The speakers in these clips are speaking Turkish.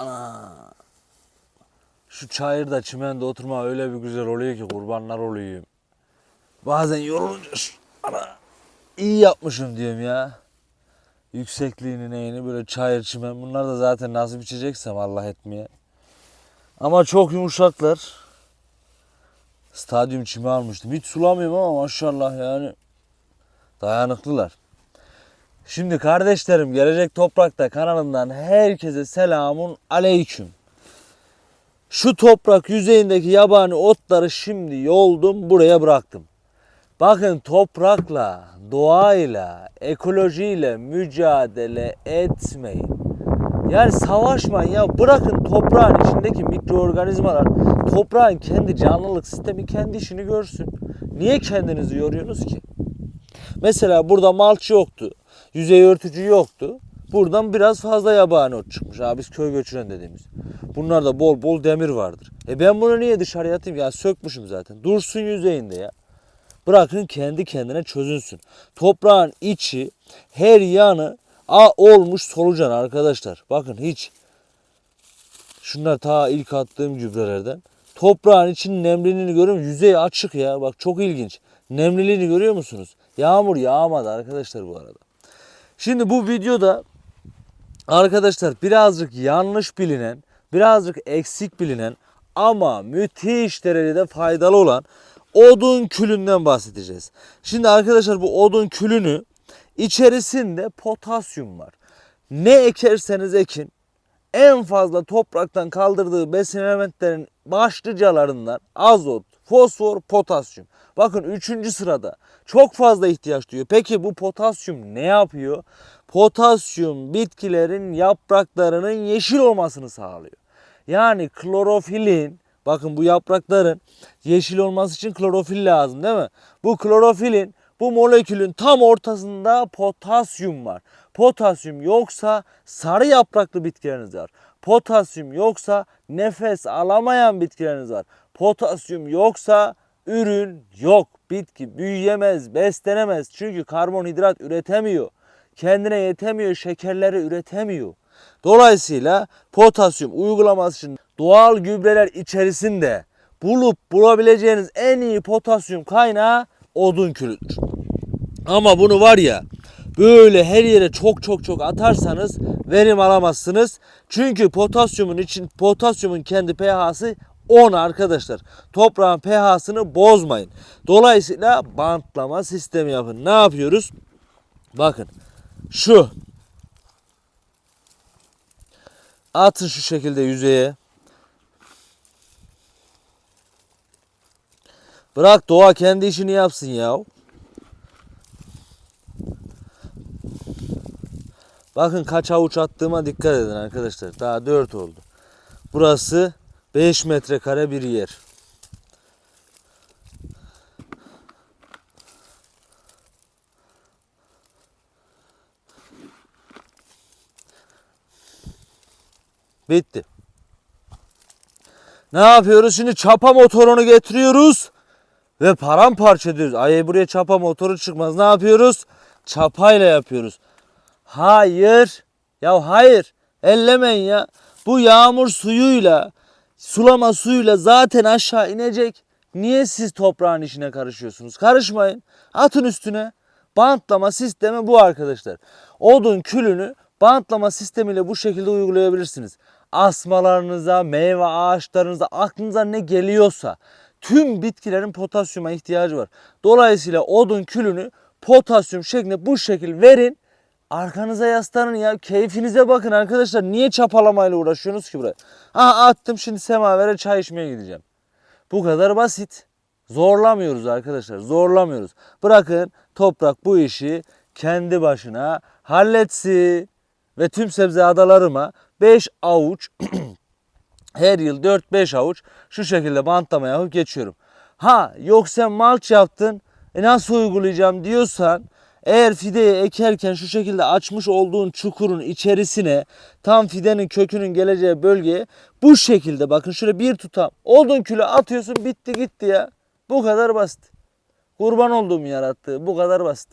Ana. Şu çayırda çimende oturma öyle bir güzel oluyor ki kurbanlar olayım. Bazen yorulunca ana iyi yapmışım diyorum ya. Yüksekliğini neyini böyle çayır çimen bunlar da zaten nasip içeceksem Allah etmeye. Ama çok yumuşaklar. Stadyum çimi almıştım. Hiç sulamıyorum ama maşallah yani dayanıklılar. Şimdi kardeşlerim Gelecek Toprak'ta kanalından herkese selamun aleyküm. Şu toprak yüzeyindeki yabani otları şimdi yoldum buraya bıraktım. Bakın toprakla, doğayla, ekolojiyle mücadele etmeyin. Yani savaşmayın ya bırakın toprağın içindeki mikroorganizmalar toprağın kendi canlılık sistemi kendi işini görsün. Niye kendinizi yoruyorsunuz ki? Mesela burada malç yoktu. Yüzey örtücü yoktu. Buradan biraz fazla yabani ot çıkmış. Abi biz köy göçüren dediğimiz. Bunlarda bol bol demir vardır. E ben bunu niye dışarıya atayım? Ya sökmüşüm zaten. Dursun yüzeyinde ya. Bırakın kendi kendine çözünsün. Toprağın içi her yanı a olmuş solucan arkadaşlar. Bakın hiç. Şunlar ta ilk attığım gübrelerden. Toprağın içinin nemliliğini görüyor musunuz? Yüzey açık ya. Bak çok ilginç. Nemliliğini görüyor musunuz? Yağmur yağmadı arkadaşlar bu arada. Şimdi bu videoda arkadaşlar birazcık yanlış bilinen, birazcık eksik bilinen ama müthiş derecede faydalı olan odun külünden bahsedeceğiz. Şimdi arkadaşlar bu odun külünü içerisinde potasyum var. Ne ekerseniz ekin en fazla topraktan kaldırdığı besin elementlerin başlıcalarından azot, fosfor, potasyum. Bakın üçüncü sırada çok fazla ihtiyaç duyuyor. Peki bu potasyum ne yapıyor? Potasyum bitkilerin yapraklarının yeşil olmasını sağlıyor. Yani klorofilin bakın bu yaprakların yeşil olması için klorofil lazım değil mi? Bu klorofilin bu molekülün tam ortasında potasyum var. Potasyum yoksa sarı yapraklı bitkileriniz var. Potasyum yoksa nefes alamayan bitkileriniz var. Potasyum yoksa ürün yok. Bitki büyüyemez, beslenemez. Çünkü karbonhidrat üretemiyor. Kendine yetemiyor, şekerleri üretemiyor. Dolayısıyla potasyum uygulaması için doğal gübreler içerisinde bulup bulabileceğiniz en iyi potasyum kaynağı odun külüdür. Ama bunu var ya böyle her yere çok çok çok atarsanız verim alamazsınız. Çünkü potasyumun için potasyumun kendi pH'si 10 arkadaşlar. Toprağın pH'sını bozmayın. Dolayısıyla bantlama sistemi yapın. Ne yapıyoruz? Bakın şu atın şu şekilde yüzeye. Bırak doğa kendi işini yapsın ya. Bakın kaç avuç attığıma dikkat edin arkadaşlar. Daha 4 oldu. Burası 5 metrekare bir yer. Bitti. Ne yapıyoruz? Şimdi çapa motorunu getiriyoruz ve paramparça ediyoruz. Ay buraya çapa motoru çıkmaz. Ne yapıyoruz? Çapayla yapıyoruz. Hayır. Ya hayır. Ellemeyin ya. Bu yağmur suyuyla, sulama suyuyla zaten aşağı inecek. Niye siz toprağın işine karışıyorsunuz? Karışmayın. Atın üstüne. Bantlama sistemi bu arkadaşlar. Odun külünü bantlama sistemiyle bu şekilde uygulayabilirsiniz. Asmalarınıza, meyve ağaçlarınıza, aklınıza ne geliyorsa tüm bitkilerin potasyuma ihtiyacı var. Dolayısıyla odun külünü potasyum şeklinde bu şekil verin. Arkanıza yaslanın ya. Keyfinize bakın arkadaşlar. Niye çapalamayla uğraşıyorsunuz ki buraya? Ha attım şimdi semavere çay içmeye gideceğim. Bu kadar basit. Zorlamıyoruz arkadaşlar. Zorlamıyoruz. Bırakın toprak bu işi kendi başına halletsin. Ve tüm sebze adalarıma 5 avuç her yıl 4-5 avuç şu şekilde bantlama yapıp geçiyorum. Ha yok sen malç yaptın e nasıl uygulayacağım diyorsan eğer fideyi ekerken şu şekilde açmış olduğun çukurun içerisine tam fidenin kökünün geleceği bölgeye bu şekilde bakın şöyle bir tutam odun külü atıyorsun bitti gitti ya. Bu kadar basit. Kurban olduğum yarattığı bu kadar basit.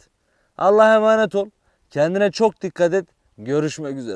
Allah'a emanet ol. Kendine çok dikkat et. Görüşmek üzere.